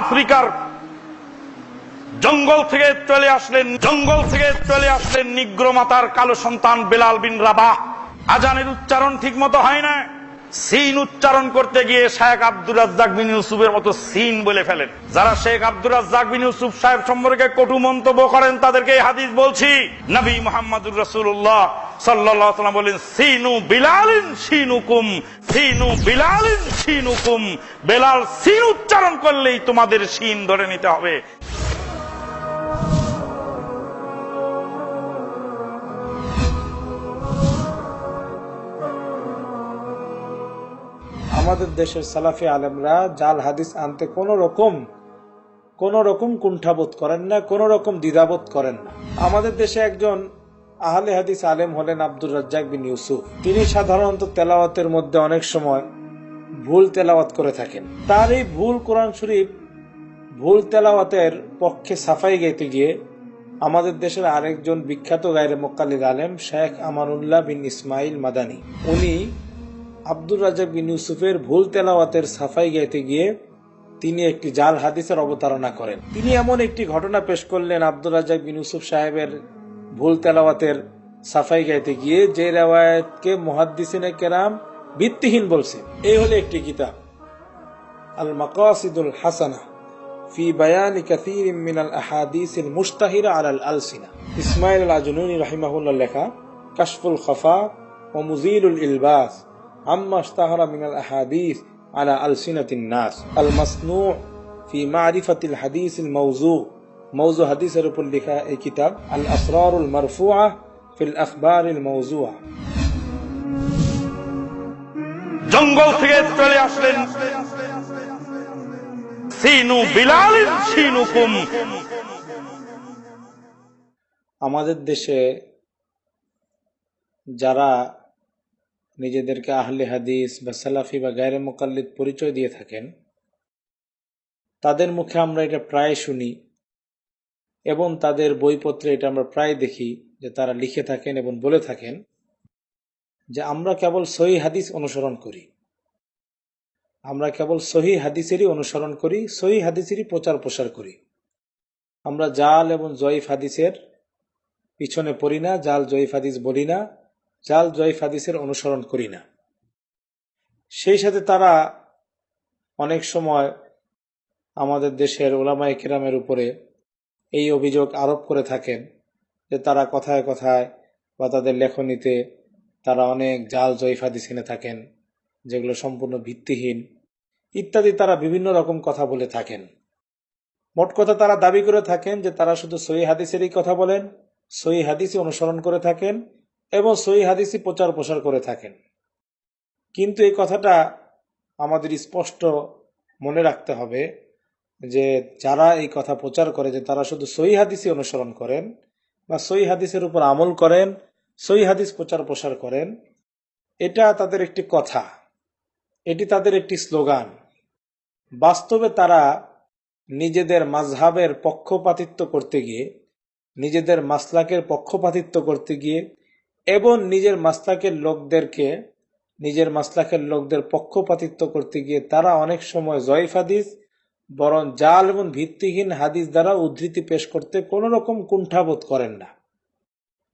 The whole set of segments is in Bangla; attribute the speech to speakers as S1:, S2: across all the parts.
S1: আফ্রিকার জঙ্গল থেকে চলে আসলেন, জঙ্গল থেকে চলে আসলেন নিগ্রমাতার কালো সন্তান বেলাল বিন রাবা আজানের উচ্চারণ ঠিক মতো হয় না। সিন উচ্চারণ করতে গিয়ে শেখ আব্দুর রাজ্জাক বিন ইউসুফের মতো সিন বলে ফেলেন। যারা শেখ আব্দুর রাজ্জাক বিন ইউসুফ সাহেব সম্পর্কে কটু মন্তব্য করেন, তাদেরকে হাদিস বলছি, নবী মোহাম্মদুর রসুল্লাহ সাল্লাহ সাল্লাম বলেন, সিনু বিলালিন সিনুকুম, সিনু বিলালিন সিনুকুম, বেলাল সিন উচ্চারণ করলেই তোমাদের সিন ধরে নিতে হবে।
S2: আমাদের দেশের সালাফি আলেমরা জাল হাদিস আনতে কোন রকম কোন রকম কুণ্ঠাবোধ করেন না, কোন রকম দ্বিধাবোধ করেন না। আমাদের দেশে একজন আহলে হাদিস আলেম হলেন আব্দুর রাজ্জাক বিন ইউসুফ। তিনি সাধারণত তেলাওয়াতের মধ্যে অনেক সময় ভুল তেলাওয়াত করে থাকেন। তার এই ভুল কোরআন শরীফ, ভুল তেলাওয়াতের পক্ষে সাফাই গাইতে গিয়ে আমাদের দেশের আরেকজন বিখ্যাত গায়রে মোক্কালিদ আলেম শেখ আমানুল্লাহ বিন ইসমাইল মাদানি, উনি আব্দুর রাজাক বিন ইউসুফের ভুল তেলাওয়াতের সাফাই গাইতে গিয়ে তিনি একটি জাল হাদিসের অবতারণা করেন তিনি এমন একটি ঘটনা পেশ করলেন আব্দুর রাজাক বিন ইউসুফ সাহেবের ভুল তেলাওয়াতের সাফাই গাইতে গিয়ে যে রেওয়ায়তকে মুহাদ্দিসিনে কেরাম ভিত্তিহীন বলছে এই হলো একটি কিতাব আল মাকাসিদুল হাসানা في بيان كثير من الأحاديث المشتهرة على الألسنة إسماعيل العجنوني رحمه الله لك كشف الخفاء ومزيل الإلباس عما اشتهر من الأحاديث على ألسنة الناس المصنوع في معرفة الحديث الموضوع موضوع حديث رب لك كتاب الأسرار المرفوعة في الأخبار الموضوعة
S1: জঙ্গল থেকে চলে আসলেন সিনু বিলালিন সিনুকুম
S2: আমাদের দেশে যারা নিজেদেরকে আহলে হাদিস বা সালাফি বা গায়রে মোকাল্লিদ পরিচয় দিয়ে থাকেন। তাদের মুখে আমরা এটা প্রায় শুনি এবং তাদের বইপত্রে এটা আমরা প্রায় দেখি যে তারা লিখে থাকেন এবং বলে থাকেন যে আমরা কেবল সহি হাদিস অনুসরণ করি। আমরা কেবল সহি হাদিসেরই অনুসরণ করি, সহি হাদিসেরই প্রচার প্রসার করি। আমরা জাল এবং জয়ীফ হাদিসের পিছনে পড়ি না, জাল জয়ীফ হাদিস বলি না। জাল জয়ীফ হাদিসের অনুসরণ করি না। সেই সাথে তারা অনেক সময় আমাদের দেশের ওলামাই কিরামের উপরে এই অভিযোগ আরোপ করে থাকেন যে তারা কথায় কথায় বা তাদের লেখনীতে তারা অনেক জাল জয়ীফ হাদিস এনে থাকেন, যেগুলো সম্পূর্ণ ভিত্তিহীন ইত্যাদি তারা বিভিন্ন রকম কথা বলে থাকেন। মোট কথা তারা দাবি করে থাকেন যে তারা শুধু সহি হাদিসেরই কথা বলেন, সহি হাদিসই অনুসরণ করে থাকেন এবং সহি হাদিসই প্রচার প্রসার করে থাকেন। কিন্তু এই কথাটা আমাদের স্পষ্ট মনে রাখতে হবে যে যারা এই কথা প্রচার করে যে তারা শুধু সহি হাদিসই অনুসরণ করেন বা সহি হাদিসের উপর আমল করেন, সহি হাদিস প্রচার প্রসার করেন, এটা তাদের একটি কথা। এটি তাদের একটি স্লোগান। বাস্তবে তারা নিজেদের মাঝহাবের পক্ষপাতিত্ব করতে গিয়ে, নিজেদের মাসলাকের পক্ষপাতিত্ব করতে গিয়ে এবং নিজের মাসলাকের লোকদেরকে, নিজের মাসলাকের লোকদের পক্ষপাতিত্ব করতে গিয়ে তারা অনেক সময় জয়ীফ হাদিস, বরং জাল এবং ভিত্তিহীন হাদিস দ্বারা উদ্ধৃতি পেশ করতে কোনো রকম কুণ্ঠাবোধ করেন না।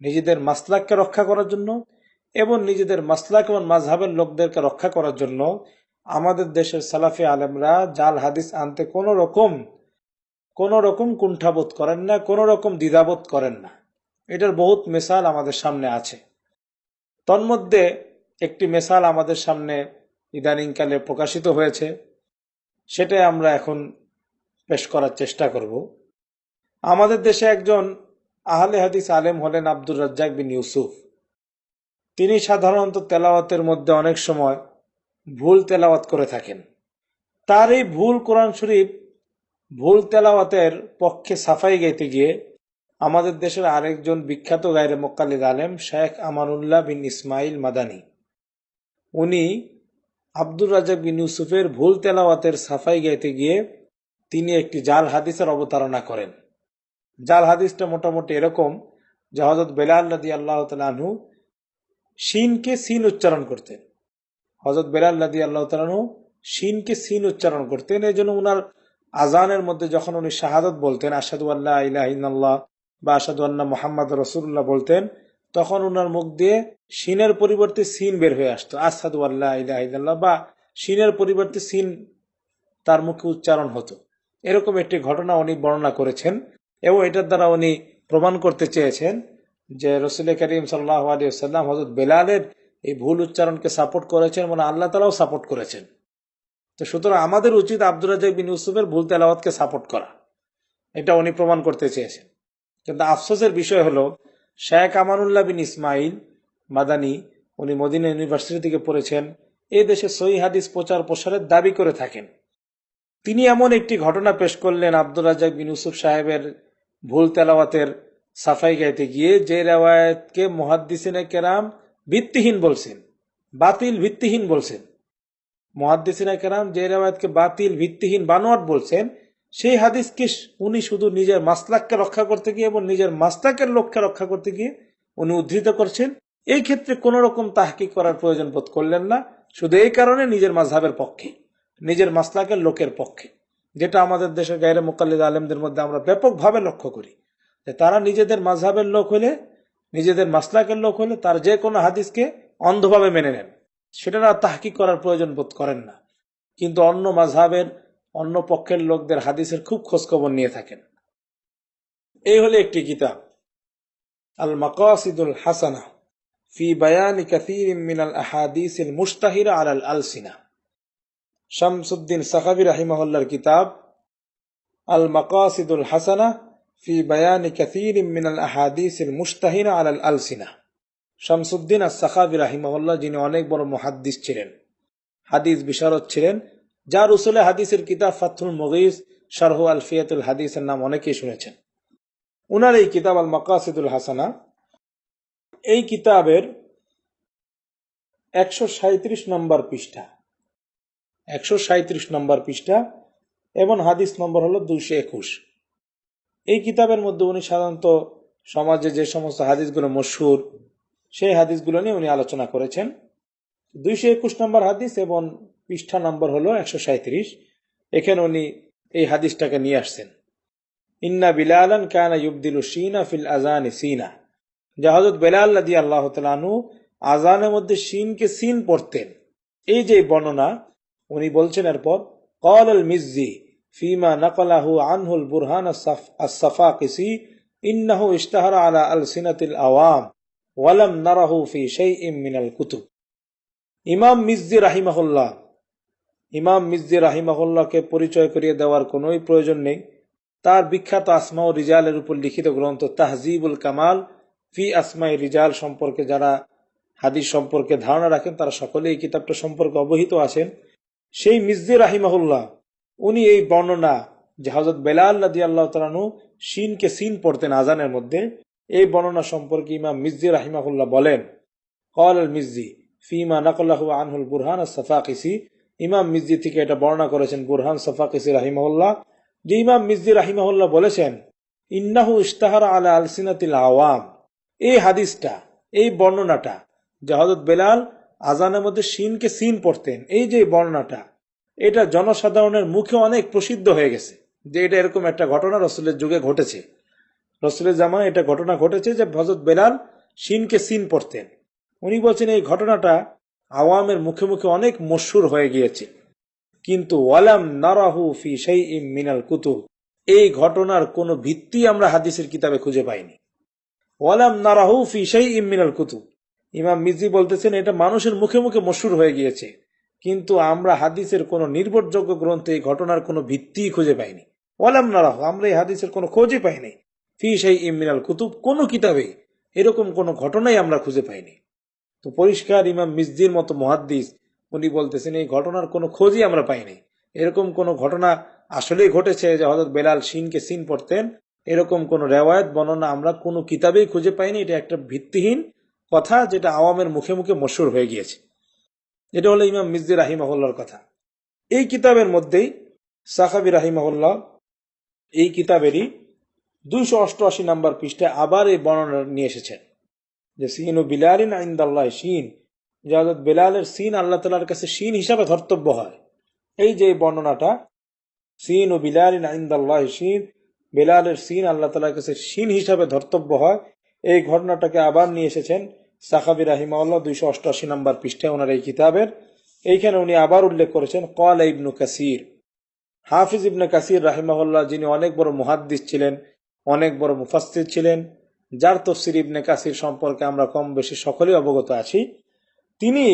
S2: নিজেদের মাসলাককে রক্ষা করার জন্য এবং নিজেদের মাসলাক এবং মাঝহাবের লোকদেরকে রক্ষা করার জন্য আমাদের দেশের সালাফি আলেমরা জাল হাদিস আনতে কোনো রকম কোনো রকম কুণ্ঠাবোধ করেন না, কোনো রকম দ্বিধাবোধ করেন না। এটার বহুত মেসাল আমাদের সামনে আছে। তন্মধ্যে একটি মেসাল আমাদের সামনে ইদানিংকালে প্রকাশিত হয়েছে। সেটাই আমরা এখন পেশ করার চেষ্টা করব। আমাদের দেশে একজন আহলে হাদিস আলেম হলেন আব্দুর রাজ্জাক বিন ইউসুফ। তিনি সাধারণত তেলাওয়াতের মধ্যে অনেক সময় ভুল তেলাওয়াত করে থাকেন। তার এই ভুল কোরআন শরীফ ভুল তেলাওয়াতের পক্ষে সাফাই গাইতে গিয়ে আমাদের দেশের আরেকজন বিখ্যাত গায়রে মোক্কালিদ আলেম, শেখ আমানুল্লাহ বিন ইসমাইল মাদানি। উনি আব্দুর রাজাক বিন ইউসুফের ভুল তেলাওয়াতের সাফাই গাইতে গিয়ে তিনি একটি জাল হাদিসের অবতারণা করেন। জাল হাদিসটা মোটামুটি এরকম যে হজরত বেলাল নদী আল্লাহ তালু শিনকে সিন উচ্চারণ করতেন। হজরত বেলাল নদী আল্লাহ তালু শিনকে সিন উচ্চারণ করতেন। এই জন্য উনার আজানের মধ্যে যখন উনি শাহাদত বলতেন আসাদু আল্লাহ ইলাহিল্লাহ বা আসাদুয়ান্না মোহাম্মদ রসুল্লাহ বলতেন, তখন উনার মুখ দিয়ে সিনের পরিবর্তে সিন বের হয়ে আসতো। আসাদু আল্লাহ বা সিনের পরিবর্তে সিন তার মুখে উচ্চারণ হতো। এরকম একটি ঘটনা উনি বর্ণনা করেছেন এবং এটার দ্বারা উনি প্রমাণ করতে চেয়েছেন যে রসুল করিম সাল্লাহ আলিয়াল্লাম হজরত বেলালের এই ভুল উচ্চারণকে সাপোর্ট করেছেন মানে আল্লাহ তালাও সাপোর্ট করেছেন। তো সুতরাং আমাদের উচিত আব্দুল রাজাক বিন ইউসুফের ভুল তেলাওয়াতকে সাপোর্ট করা। এটা উনি প্রমাণ করতে চেয়েছেন। কিন্তু আফসোসের বিষয় হলো, শেখ আমানুল্লাহ বিন ইসমাইল মাদানি, উনি মদিনা ইউনিভার্সিটি থেকে পড়েছেন, এ দেশে সই হাদিস প্রচার প্রসারের দাবি করে থাকেন। তিনি এমন একটি ঘটনা পেশ করলেন আব্দুল রাজাক বিন ইউসুফ সাহেবের ভুল তেলাওয়াতের সাফাই গাইতে গিয়ে, যে রেওয়ায়তকে মহাদ্দিসিনে কেরাম ভিত্তিহীন বলছেন, বাতিল ভিত্তিহীন বলছেন। মহাদ্দিসিনা কেরাম যে রেওয়ায়তকে বাতিল ভিত্তিহীন বানোয়াট বলছেন সেই হাদিসকে উনি শুধু নিজের মাসলাককে রক্ষা করতে গিয়ে এবং নিজের মাসলাকের লক্ষ্যে রক্ষা করতে গিয়ে উনি উদ্ধৃত করছেন। এই ক্ষেত্রে কোন রকম তাহকি করার প্রয়োজন বোধ করলেন না। শুধু এই কারণে নিজের মাঝহাবের পক্ষে, নিজের মাসলাকের লোকের পক্ষে, যেটা আমাদের দেশের গায়ের মোকাল্লিদ আলেমদের মধ্যে আমরা ব্যাপকভাবে লক্ষ্য করি। যে তারা নিজেদের মাঝহাবের লোক হলে, নিজেদের মাসলাকের লোক হলে তার যে কোনো হাদিসকে অন্ধভাবে মেনে নেন। সেটা তাহকিক করার প্রয়োজন বোধ করেন না। কিন্তু অন্য মাঝহাবের অন্য পক্ষের লোকদের হাদিসের খুব খোঁজখবর নিয়ে থাকেন। এই হলো একটি কিতাব আল মাকাসিদুল হাসানা, ফি বায়ানি কাসীর মিনাল আহাদিসিল মুস্তাহিরা আল আলসিনা। শামসুদ্দিন সাহাবি রাহিমাহুল্লাহর কিতাব আল মাকাসিদুল হাসানা, ফি বায়ানি কাসীর মিনাল আহাদিসিল মুস্তাহিরা আল আলসিনা। শামসুদ্দিন আর সাখাবি রাহিমাহুল্লাহ, যিনি অনেক বড় মহাদ্দিস ছিলেন, হাদিস বিশারদ ছিলেন যার উসুলে হাদিসের কিতাব ফাথুল মগিজ, শারহু আলফিয়াতুল হাদিসের নাম অনেকেই শুনেছেন। উনার এই কিতাব আল মাকাসিদুল হাসানা, এই কিতাবের একশো সাঁত্রিশ নম্বর পৃষ্ঠা, একশো সাঁত্রিশ নম্বর পৃষ্ঠা এবং হাদিস নম্বর হলো দুইশো একুশ। এই কিতাবের মধ্যে উনি সাধারণত সমাজে যে সমস্ত হাদিসগুলো মশহুর, সেই হাদিসগুলো নিয়ে উনি আলোচনা করেছেন। দুইশো একুশ নম্বর হাদিস এবং পৃষ্ঠা নম্বর হলো একশো সাঁত্রিশ এখানে উনি এই হাদিসটাকে নিয়ে আসছেন। ইন্না বিলালান কানা ইউবদিলু সিনা ফিল আজান সিনা। যা হজরত বেলাল দি আল্লাহ তালু আজানের মধ্যে সিনকে সিন পড়তেন। এই যে বর্ণনা, উনি বলছেন এরপর কল আল মিজি ফিমা নকলাহু আনহুল বুরহান আসাফা কিসি ইন্নাহু ইশতাহার আলা আল সিনাতিল আওয়াম, ওয়ালাম নারাহু ফি শাইইম মিনাল কুতুব। ইমাম মিজ্জি রাহিমাহুল্লাহ ইমাম মিজ্জি রাহিমাহুল্লাহকে পরিচয় করিয়ে দেওয়ার কোনোই প্রয়োজন নেই। তার বিখ্যাত আসমা ও রিজালের উপর লিখিত গ্রন্থ তাহজিবুল কামাল ফি আসমাই রিজাল সম্পর্কে যারা হাদিস সম্পর্কে ধারণা রাখেন, তারা সকলে এই কিতাবটা সম্পর্কে অবহিত আছেন। সেই মিজ্জি রাহিমাহুল্লাহ, উনি এই বর্ণনা যে হজরত বেলাল রাদি আল্লাহ তালানু সিনকে সিন পড়তেন আজানের মধ্যে, এই বর্ণনা সম্পর্কে ইমাম মিজ্জি রাহিমাহুল্লাহ বলেন, কল মিজ্জি ফিমা নকল্লাহু আনহুল বুরহান সাফাকিসি ইমাম মিজ্জি থেকে এটা বর্ণনা করেছেন বুরহান সাফাকিসি রাহিমাহুল্লাহ। যে ইমাম মিজ্জি রাহিমাহুল্লাহ বলেছেন, ইন্নাহু ইস্তাহার আলা আলসিনাতিল আওয়াম। এই হাদিসটা, এই বর্ণনাটা, যে হজরত বেলাল আজানের মধ্যে সিনকে সিন পড়তেন, এই যে বর্ণনাটা, এটা জনসাধারণের মুখে অনেক প্রসিদ্ধ হয়ে গেছে যে এটা এরকম একটা ঘটনা রসুলের যুগে ঘটেছে। রসুলের জামায় এটা ঘটনা ঘটেছে যে হজরত বেলাল সিনকে সিন পড়তেন। উনি বলছেন, এই ঘটনাটা আওয়ামের মুখে মুখে অনেক মশুর হয়ে গিয়েছে। কিন্তু ওয়ালাম নারাহু ফি সেই ইম মিনাল কুতুব, এই ঘটনার কোনো ভিত্তি আমরা হাদিসের কিতাবে খুঁজে পাইনি। ওয়ালাম নারাহু ফি সেই ইম মিনাল কুতুব, ইমাম মিজি বলতেছেন এটা মানুষের মুখে মুখে মশুর হয়ে গিয়েছে, কিন্তু আমরা হাদিসের কোনো নির্ভরযোগ্য গ্রন্থে এই ঘটনার কোনো ভিত্তি খুঁজে পাইনি। ওয়ালাম নারাহু, আমরা এই হাদিসের কোনো খোঁজই পাইনি। ফি সেই ইম মিনাল কুতুব কোনো কিতাবে এরকম কোনো ঘটনাই আমরা খুঁজে পাইনি। তো পরিষ্কার ইমাম মিসজির মতো মহাদ্দিস, উনি বলতেছেন, এই ঘটনার কোনো খোঁজই আমরা পাইনি এরকম কোনো ঘটনা আসলেই ঘটেছে যে হজরত বেলাল সিনকে সিন পড়তেন। এরকম কোন রেওয়ায়ত, বর্ণনা আমরা কোনো কিতাবেই খুঁজে পাইনি। এটা একটা ভিত্তিহীন কথা যেটা আওয়ামের মুখে মুখে মশুর হয়ে গিয়েছে। এটা হলো ইমাম মিসজি রাহিমাহুল্লার কথা। এই কিতাবের মধ্যেই সাহাবি রাহিমাহুল্লাহ এই কিতাবেরই দুইশো অষ্টআশি নাম্বার পৃষ্ঠে আবার এই বর্ণনা নিয়ে এসেছেন। যে সিন ও বিলালিন আইন্দাল্লাহ সিন যে হজরত বেলালের সিন আল্লাহ তালার কাছে সিন হিসাবে ধর্তব্য হয়। এই যে বর্ণনাটা, সিন ও বিলাল আইন্দাল্লাহ সিন বেলালের সিন আল্লাহ তালার কাছে সিন হিসাবে ধর্তব্য হয়। এই ঘটনাটাকে আবার নিয়ে এসেছেন সাখাবি রাহিমাউল্লাহ দুইশো অষ্টআশি নম্বর পৃষ্ঠায় ওনার এই কিতাবের। এইখানে উনি আবার উল্লেখ করেছেন কল ইবনু কাসির। হাফিজ ইবনে কাসির রাহিমাহুল্লাহ, যিনি অনেক বড় মুহাদ্দিস ছিলেন, অনেক বড় মুফাসসির ছিলেন যার তফসির ইবনে কাসির সম্পর্কে আমরা কম বেশি সকলেই অবগত আছি, তিনি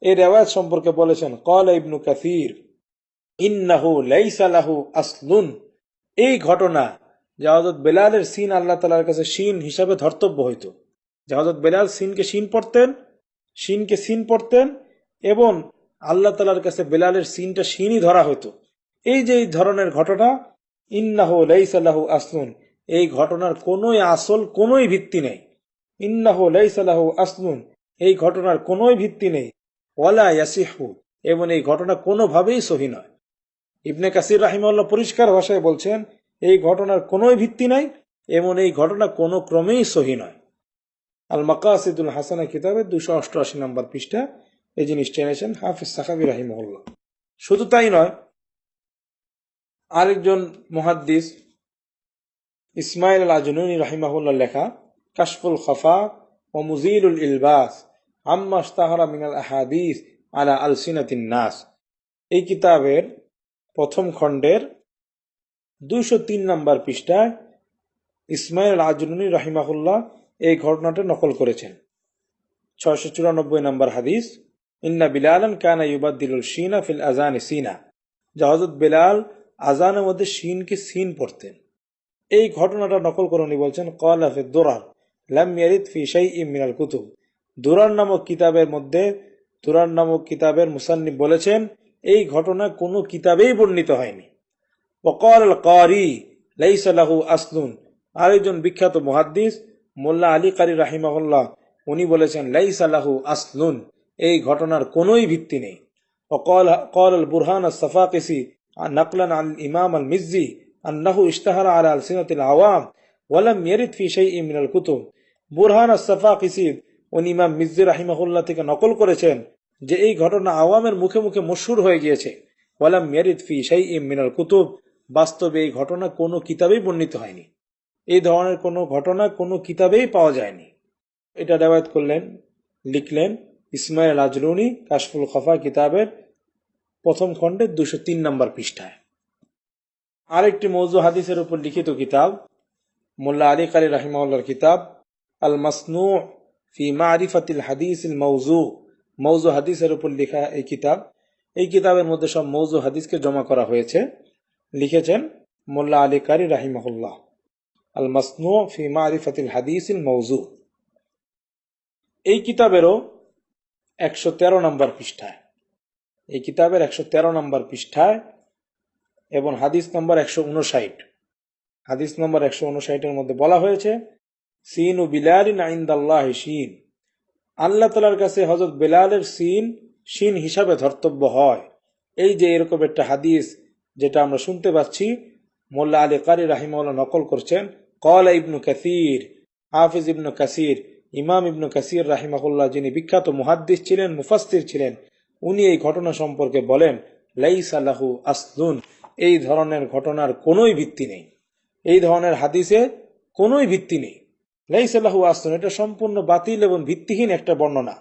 S2: এই রেওয়ায়ত সম্পর্কে বলেছেন, কল ইবনু কাসির, ইন্নাহু লাইসা লাহু আসলুন। এই ঘটনা যে হজরত বেলালের সিন আল্লাহ তালার কাছে সিন হিসাবে ধর্তব্য হইত। যে হজরত বেলাল সিনকে সিন পড়তেন, সিনকে সিন পড়তেন এবং আল্লাহ তালার কাছে বেলালের সিনটা সিনই ধরা হইতো। এই যে ধরনের ঘটনা, ইন্নাহু লাইসাল্লাহু আসলুন। এই ঘটনার কোনোই আসল, কোনোই ভিত্তি নেই। ইন্নাহু লাইসাল্লাহু আসলুন, এই ঘটনার কোনোই ভিত্তি নেই। ওয়ালা ইয়াসিহু, এবং এই ঘটনা কোনোভাবেই সহি নয়। ইবনে কাসির রাহিমাল্লাহ পরিষ্কার ভাষায় বলছেন, এই ঘটনার কোনোই ভিত্তি নাই, এবং এই ঘটনা কোনো ক্রমেই সহি নয়। আল মাকাসিদুল হাসানা কিতাবের দুশো অষ্টআশি নম্বর পৃষ্ঠা, এই জিনিসটা এনেছেন হাফিজ সাকাবি রাহিমহল্লা শুধু তাই নয়, আরেকজন মুহাদ্দিস ইসমাইল আল আজনুনি রাহিমাহুল্লাহ লেখা, কাশফুল খফা ও মুজিলুল ইলবাস, আম্মা ইস্তাহারা মিনাল আহাদিস আলা আলসিনাতিন নাস। এই কিতাবের প্রথম খণ্ডের দুইশো তিন নম্বর পৃষ্ঠায় ইসমাইল আজনুনি রাহিমাহুল্লাহ এই ঘটনাটা নকল করেছেন। ছয়শো চুরানব্বই নম্বর হাদিস, ইন্না বিলালান কানা ইউবাদ্দিলুল শিনা ফিল আজান সিনা যে হজরত বেলাল আজানের মধ্যে শিনকে সিন পড়তেন। এই ঘটনাটা নকল করে উনি বলছেন কল আফে দোরার লাম ইয়ারিদ ফি শাই মিনাল কুতুব দুরার নামক কিতাবের মধ্যে দুরার নামক কিতাবের মুসান্নিব বলেছেন এই ঘটনা কোনো কিতাবেই বর্ণিত হয়নি ওকল আল কারি লাইসালাহু আসলুন আরেকজন বিখ্যাত মুহাদ্দিস মোল্লা আলী কারি রাহিমাহুল্লাহ উনি বলেছেন লাইসালাহু আসলুন এই ঘটনার কোনোই ভিত্তি নেই وقال قال البرهان الصفاقسي نقلا عن الإمام المزي أنه اشتهر على ألسنة العوام ولم يرد في شيء من الكتب বুরহান আসাফাকিসি উনি ইমাম মির্জি রাহিমাহুল্লাহ থেকে নকল করেছেন যে এই ঘটনা আওয়ামের মুখে মুখে মশহুর হয়ে গিয়েছে ওয়ালাম মেরিদ ফি সেই মিনাল কুতুব বাস্তবে এই ঘটনা কোনো কিতাবেই বর্ণিত হয়নি এই ধরনের কোনো ঘটনা কোনো কিতাবেই পাওয়া যায়নি এটা রেওয়ায়ত করলেন লিখলেন ইসমাইল আজলুনি কাশফুল খফা কিতাবের প্রথম খণ্ডের দুশো তিন নম্বর পৃষ্ঠায় আরেকটি মৌজু হাদিসের উপর লিখিত কিতাব, মোল্লা আলী কালী রাহিমাউল্লার কিতাব আল মাসনু ফি মারিফাতিল হাদিস মৌজু। মৌজু হাদিসের উপর লেখা এই কিতাব, এই কিতাবের মধ্যে সব মৌজু হাদিসকে জমা করা হয়েছে। লিখেছেন মোল্লা আলী কারি রাহিমাহুল্লাহ। আল মাসনু ফি মারিফাতিল হাদিস মৌজু। এই কিতাবেরও একশো তেরো নম্বর পৃষ্ঠায়। এই কিতাবের একশো তেরো নম্বর পৃষ্ঠায় এবং হাদিস নম্বর একশো উনষাট। হাদিস নম্বর একশো উনষাটের মধ্যে বলা হয়েছে, সিন ও বিলালিন আইন্দাল্লাহ শিন। আল্লাহ তালার কাছে হজরত বেলালের সিন সিন হিসাবে ধর্তব্য হয়। এই যে এরকম একটা হাদিস যেটা আমরা শুনতে পাচ্ছি, মোল্লা আলী কারি রাহিমাল্লাহ নকল করছেন কল ইবনু কাসির। হাফিজ ইবনু কাসির, ইমাম ইবনু কাসির রাহিমাহুল্লাহ যিনি বিখ্যাত মুহাদ্দিস ছিলেন মুফাস্তির ছিলেন, উনি এই ঘটনা সম্পর্কে বলেন লাইসালাহু আসলুন। এই ধরনের ঘটনার কোনোই ভিত্তি নেই। এই ধরনের হাদিসে কোনোই ভিত্তি নেই। লাইসাল্লাহু আসলুন এটা সম্পূর্ণ বাতিল এবং ভিত্তিহীন একটা বর্ণনা।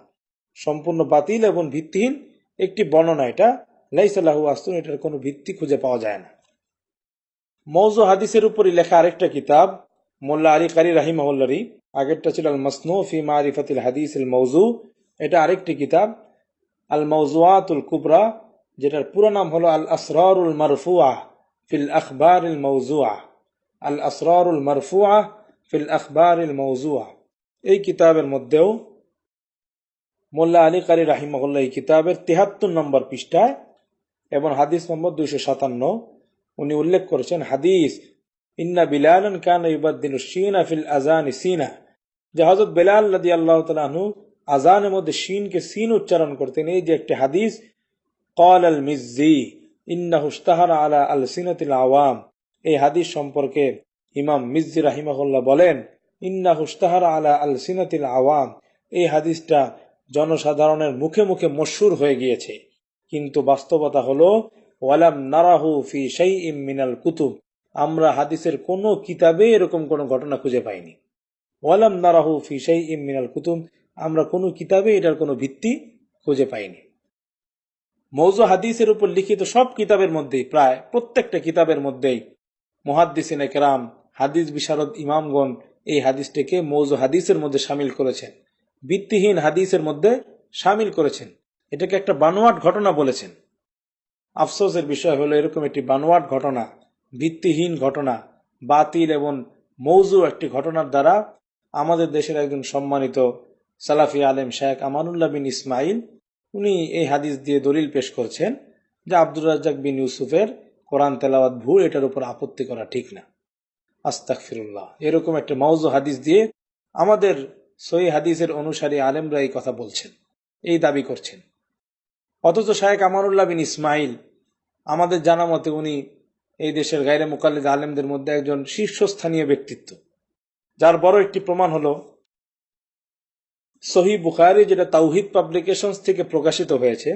S2: সম্পূর্ণ বাতিল এবং ভিত্তিহীন একটি বর্ণনা এটা। লাইসাল্লাহু আসলুন এটার কোনো ভিত্তি খুঁজে পাওয়া যায় না। মৌজু হাদিসের উপরই লেখা আরেকটা কিতাব, মোল্লা আলী কারি রাহিমহল্লারি আগেরটা ছিল আল মসনু ফি মারিফাতিল হাদিস মৌজু এটা আরেকটি কিতাব আল মৌজুয়াতুল কুবরা। যেটার পুরো নাম হলো আল আসরারুল মারফুয়া ফিল আখবার ইল মৌজুয়া আল আসরারুল মারফুয়া ফিল আখবার মৌজুয়া এই কিতাবের মধ্যেও মোল্লা আলী কারি রাহিমহল্লা এই কিতাবের তিহাত্তর নম্বর পৃষ্ঠায় এবং হাদিস নম্বর দুইশো সাতান্ন উনি উল্লেখ করেছেন হাদিস, ইন্না বিলালন কান ইবাদ্দিন সিনা ফিল আজান সিনা। যে হজরত বেলাল রাদি আল্লাহ তালু আজানের মধ্যে শিনকে সিন উচ্চারণ করতেন। এই যে একটি হাদিস কল আল মিজি ইন্না হুস্তাহার আলা আল আওয়াম। এই হাদিস সম্পর্কে ইমাম মিজি রাহিমাহুল্লাহ বলেন ইন্না হুস্তাহার আলা আল সিনাতিল আওয়াম। এই হাদিসটা জনসাধারণের মুখে মুখে মশুর হয়ে গিয়েছে। কিন্তু বাস্তবতা হলো, ওয়ালাম নারাহু ফি সেই ইম মিনাল কুতুব। আমরা হাদিসের কোনো কিতাবে এরকম কোনো ঘটনা খুঁজে পাইনি। ওয়ালাম নারাহু ফি সেই ইম মিনাল কুতুব। আমরা কোনো কিতাবে এটার কোনো ভিত্তি খুঁজে পাইনি। মৌজু হাদিসের উপর লিখিত সব কিতাবের মধ্যেই প্রায় প্রত্যেকটা কিতাবের মধ্যেই মুহাদ্দিসিন একরাম হাদিস বিশারদ ইমামগণ এই হাদিসটিকে মৌজু হাদিসের মধ্যে সামিল করেছেন। ভিত্তিহীন হাদিসের মধ্যে সামিল করেছেন। এটাকে একটা বানোয়াট ঘটনা বলেছেন। আফসোসের বিষয় হলো এরকম একটি বানোয়াট ঘটনা, ভিত্তিহীন ঘটনা, বাতিল এবং মৌজু একটি ঘটনার দ্বারা আমাদের দেশের একজন সম্মানিত সালাফি আলেম শেখ আমানুল্লাহ বিন ইসমাইল উনি এই হাদিস দিয়ে দলিল পেশ করছেন যে আব্দুর রাজ্জাক বিন ইউসুফের কোরআন তেলাওয়াত ভুল, এটার উপর আপত্তি করা ঠিক না। আস্তাক ফিরুল্লাহ এরকম একটা মৌজু হাদিস দিয়ে আমাদের সই হাদিসের অনুসারী আলেমরা এই কথা বলছেন, এই দাবি করছেন। অথচ শায়েক আমানুল্লাহ বিন ইসমাইল আমাদের জানা মতে উনি এই দেশের গাইরে মোকাল্লিদ আলেমদের মধ্যে একজন শীর্ষস্থানীয় ব্যক্তিত্ব, যার বড় একটি প্রমাণ হলো সহি বুখারি যেটা তাওহিদ পাবলিকেশনস থেকে প্রকাশিত হয়েছে,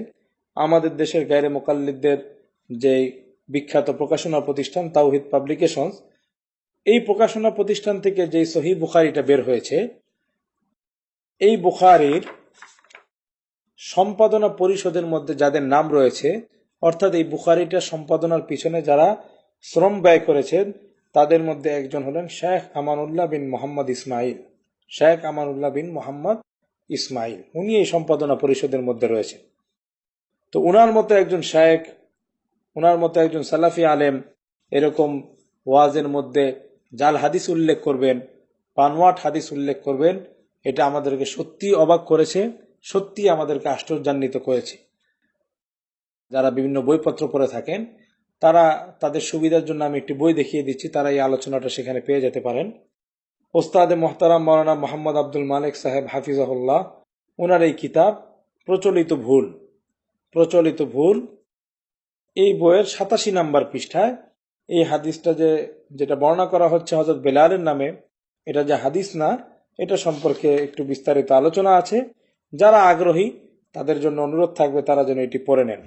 S2: আমাদের দেশের গাইরে মোকাল্লিদদের যে বিখ্যাত প্রকাশনা প্রতিষ্ঠান তাওহিদ পাবলিকেশনস, এই প্রকাশনা প্রতিষ্ঠান থেকে যে সহি বুখারিটা বের হয়েছে, এই বুখারির সম্পাদনা পরিষদের মধ্যে যাদের নাম রয়েছে, অর্থাৎ এই বুখারিটা সম্পাদনার পিছনে যারা শ্রম ব্যয় করেছেন, তাদের মধ্যে একজন হলেন শেখ আমানুল্লাহ বিন মোহাম্মদ ইসমাইল। শেখ আমানুল্লাহ বিন মোহাম্মদ ইসমাইল। উনি এই সম্পাদনা পরিষদের মধ্যে রয়েছেন। তো উনার মতো একজন শেখ উনার মতো একজন সালাফি আলেম এরকম ওয়াজের মধ্যে জাল হাদিস উল্লেখ করবেন, পানওয়াট হাদিস উল্লেখ করবেন, এটা আমাদেরকে সত্যি অবাক করেছে সত্যি আমাদেরকে আশ্চর্যান্বিত করেছে। যারা বিভিন্ন বইপত্র পড়ে থাকেন, তারা তাদের সুবিধার জন্য আমি একটি বই দেখিয়ে দিচ্ছি, তারা এই আলোচনাটা সেখানে পেয়ে যেতে পারেন। ওস্তাদে মোহতারাম মৌলানা মোহাম্মদ আব্দুল মালিক সাহেব হাফিজাহুল্লাহ ওনার এই কিতাব প্রচলিত ভুল প্রচলিত ভুল, এই বইয়ের সাতাশি নাম্বার পৃষ্ঠায় এই হাদিসটা যে, যেটা বর্ণনা করা হচ্ছে হজরত বেলালের নামে, এটা যে হাদিস না, এটা সম্পর্কে একটু বিস্তারিত আলোচনা আছে। যারা আগ্রহী, তাদের জন্য অনুরোধ থাকবে তারা যেন এটি পড়ে নেন।